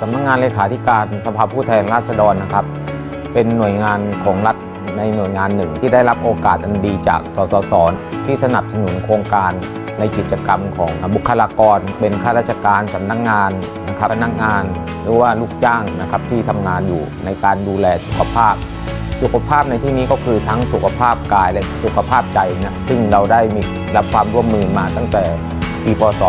สำนักงานเลขาธิการสภาผู้แทนราษฎรนะครับ เป็นหน่วยงานของรัฐในหน่วยงานหนึ่งที่ได้รับโอกาสอันดีจากสสสที่สนับสนุนโครงการในกิจกรรมของบุคลากร เป็นข้าราชการสำนักงงานนะครับพนักงานหรือว่าลูกจ้างนะครับที่ทำงานอยู่ในการดูแลสุขภาพ สุขภาพในที่นี้ก็คือทั้งสุขภาพกายและสุขภาพใจนะซึ่งเราได้มีรับความร่วมมือมาตั้งแต่ ปีพศ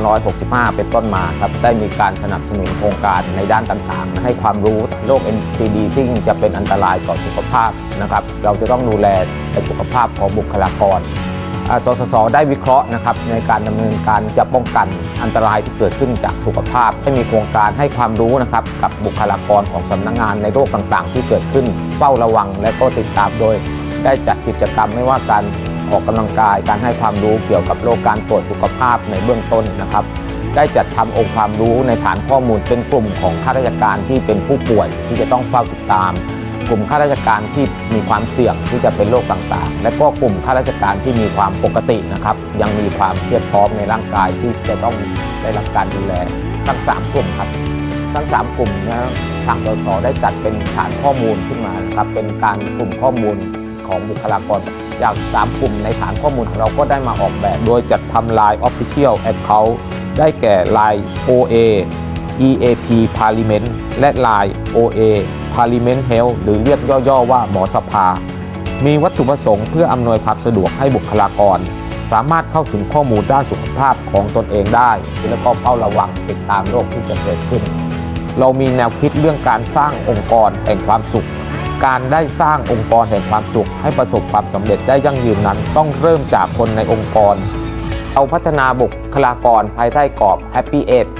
2565 เป็นต้นมาครับได้มีการสนับสนุนโครงการในด้านต่างๆ ให้ความรู้โรค NCD ซึ่งจะเป็นอันตรายต่อสุขภาพนะครับ เราจะต้องดูแลในสุขภาพของบุคลากรอสสส ได้วิเคราะห์นะครับในการดำเนินการจะป้องกันอันตรายที่เกิดขึ้นจากสุขภาพ ให้มีโครงการให้ความรู้นะครับกับบุคลากรของสำนักงานในโรคต่างๆ ที่เกิดขึ้นเฝ้าระวังและก็ติดตามโดย ได้จัดกิจกรรมไม่ว่าการ ออกกำลังกายการให้ความรู้เกี่ยวกับโรคการตรวจสุขภาพในเบื้องต้นนะครับ ได้จัดทำองค์ความรู้ในฐานข้อมูลเป็นกลุ่มของข้าราชการที่เป็นผู้ป่วยที่จะต้องเฝ้าติดตาม กลุ่มข้าราชการที่มีความเสี่ยงที่จะเป็นโรคต่างๆ และก็กลุ่มข้าราชการที่มีความปกตินะครับ ยังมีความเพียรพร้อมในร่างกายที่จะต้องได้รับการดูแลทั้ง3กลุ่มครับทั้ง 3 กลุ่มนะทางสสได้จัดเป็นฐานข้อมูลขึ้นมานะครับเป็นการกลุ่มข้อมูลของบุคลากร จาก 3 กลุ่มในฐานข้อมูลของเราก็ได้มาออกแบบ โดยจัดทำ Line Official Account ได้แก่ Line OA EAP Parliament และ Line OA Parliament Health หรือเรียกย่อๆว่าหมอสภา มีวัตถุประสงค์เพื่ออำนวยความสะดวกให้บุคลากร สามารถเข้าถึงข้อมูลด้านสุขภาพของตนเองได้ และก็เฝ้าระวังติดตามโรคที่จะเกิดขึ้น เรามีแนวคิดเรื่องการสร้างองค์กรแห่งความสุข การได้สร้างองค์กรแห่งความสุขให้ประสบความสำเร็จได้ยั่งยืนนั้น ต้องเริ่มจากคนในองค์กร เอาพัฒนาบุคลากรภายใต้กรอบ Happy Age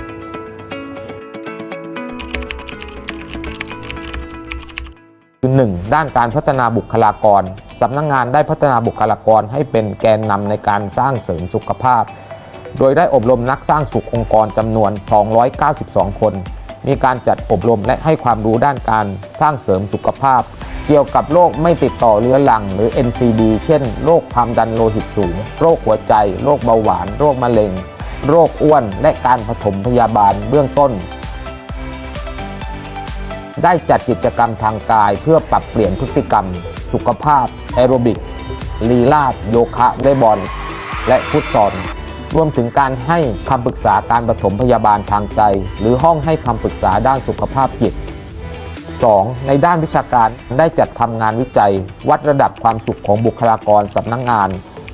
คือหนึ่งด้านการพัฒนาบุคลากรสำนักงงานได้พัฒนาบุคลากรให้เป็นแกนนำในการสร้างเสริมสุขภาพ โดยได้อบรมนักสร้างสุของค์กรจำนวน 292 คน มีการจัดอบรมและให้ความรู้ด้านการสร้างเสริมสุขภาพ เกี่ยวกับโรคไม่ติดต่อเรื้อรังหรือ NCD เช่น โรคความดันโลหิตสูง โรคหัวใจ โรคเบาหวาน โรคมะเร็ง โรคอ้วน และการผสมพยาบาลเบื้องต้น ได้จัดกิจกรรมทางกายเพื่อปรับเปลี่ยนพฤติกรรม สุขภาพ แอโรบิกลีลาดโยคะได้บอลและฟุตซอล รวมถึงการให้คำปรึกษาการปฐมพยาบาลทางใจ หรือห้องให้คำปรึกษาด้านสุขภาพจิต 2. ในด้านวิชาการได้จัดทำงานวิจัย วัดระดับความสุขของบุคลากรสำนักงงาน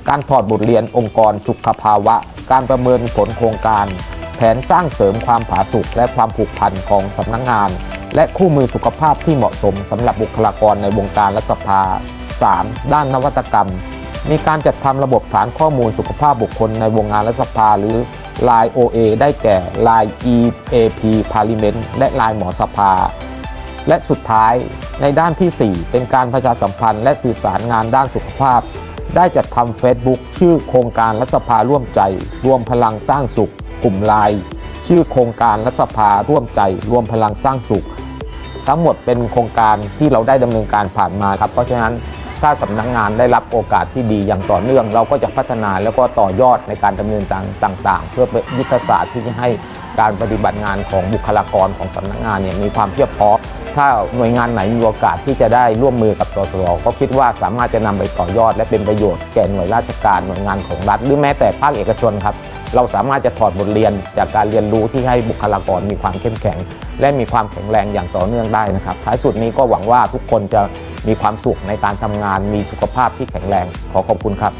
การถอดบทเรียนองค์กรสุขภาวะ การประเมินผลโครงการ แผนสร้างเสริมความผาสุกและความผูกพันของสำนักงงาน และคู่มือสุขภาพที่เหมาะสมสำหรับบุคลากรในวงการรัฐสภา 3. ด้านนวัตกรรม มีการจัดทำระบบฐานข้อมูลสุขภาพบุคคลในวงงานรัฐสภาหรือ Line OA ได้แก่ Line EAP Parliament และ Line หมอสภา และสุดท้ายในด้านที่ 4 เป็นการประชาสัมพันธ์และสื่อสารงานด้านสุขภาพ ได้จัดทำ Facebook ชื่อโครงการรัฐสภาร่วมใจ รวมพลังสร้างสุข กลุ่มไลน์ชื่อโครงการรัฐสภาร่วมใจ รวมพลังสร้างสุข ทั้งหมดเป็นโครงการที่เราได้ดำเนินการผ่านมาครับเพราะฉะนั้น ถ้าสำนักงงานได้รับโอกาสที่ดีอย่างต่อเนื่อง เราก็จะพัฒนาแล้วก็ต่อยอดในการดำเนินการต่าง ๆ เพื่อเป็นยุทธศาสตร์ที่จะให้การปฏิบัติงานของบุคลากรของสำนักงานเนี่ยมีความเพียบพร้อมถ้าหน่วยงานไหนมีโอกาสที่จะได้ร่วมมือกับสสรก็คิดว่าสามารถจะนำไปต่อยอด และเป็นประโยชน์แก่หน่วยราชการหน่วยงานของรัฐ หรือแม้แต่ภาคเอกชนครับ เราสามารถจะถอดบทเรียนจากการเรียนรู้ที่ให้บุคลากรมีความเข้มแข็ง และมีความแข็งแรงอย่างต่อเนื่องได้นะครับ ท้ายสุดนี้ก็หวังว่าทุกคนจะมีความสุขในการทำงาน มีสุขภาพที่แข็งแรง ขอขอบคุณครับ